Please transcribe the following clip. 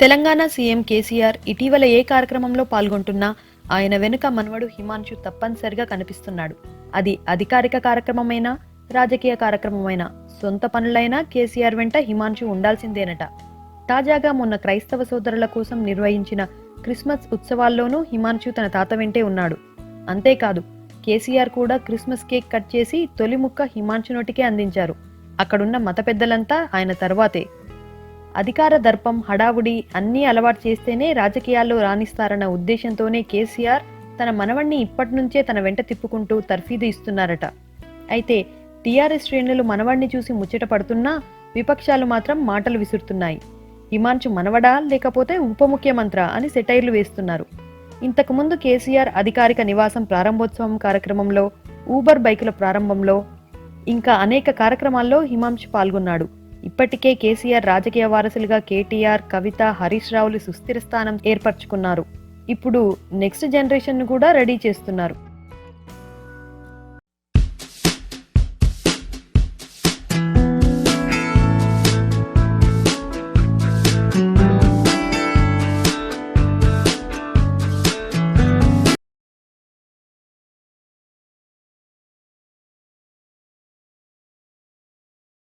Telangana CM KCR ఇటీవల ఏ కార్యక్రమంలో పాల్గొంటున్నా ఆయన వెనుక మనవడు హిమాంశు తప్పనిసరిగా కనిపిస్తున్నాడు. అది అధికారిక కార్యక్రమమైనా రాజకీయ కార్యక్రమమైనా సొంత పనులైనా కేసీఆర్ వెంట హిమాంశు ఉండాల్సిందేనట. తాజాగా మొన్న క్రైస్తవ సోదరుల కోసం నిర్వహించిన క్రిస్మస్ ఉత్సవాల్లోనూ హిమాంశు తన తాత వెంటే ఉన్నాడు. అంతేకాదు కేసీఆర్ కూడా క్రిస్మస్ కేక్ కట్ చేసి తొలి ముక్క హిమాంశు నోటికే అందించారు. అక్కడున్న మత పెద్దలంతా ఆయన తర్వాతే. అధికార దర్పం హడావుడి అన్నీ అలవాటు చేస్తేనే రాజకీయాల్లో రాణిస్తారన్న ఉద్దేశంతోనే కేసీఆర్ తన మనవణ్ణి ఇప్పటి నుంచే తన వెంట తిప్పుకుంటూ తర్ఫీదు ఇస్తున్నారట. అయితే టీఆర్ఎస్ శ్రేణులు మనవణ్ణి చూసి ముచ్చట పడుతున్నా విపక్షాలు మాత్రం మాటలు విసురుతున్నాయి. హిమాంశు మనవడా లేకపోతే ఉప ముఖ్యమంత్ర అని సెటైర్లు వేస్తున్నారు. ఇంతకుముందు కేసీఆర్ అధికారిక నివాసం ప్రారంభోత్సవం కార్యక్రమంలో ఊబర్ బైకుల ప్రారంభంలో ఇంకా అనేక కార్యక్రమాల్లో హిమాంశు పాల్గొన్నాడు. ఇప్పటికే కేసీఆర్ రాజకీయ వారసులుగా కేటీఆర్ కవిత హరీష్ రావులు సుస్థిర స్థానం ఏర్పరచుకున్నారు. ఇప్పుడు నెక్స్ట్ జనరేషన్ను కూడా రెడీ చేస్తున్నారు.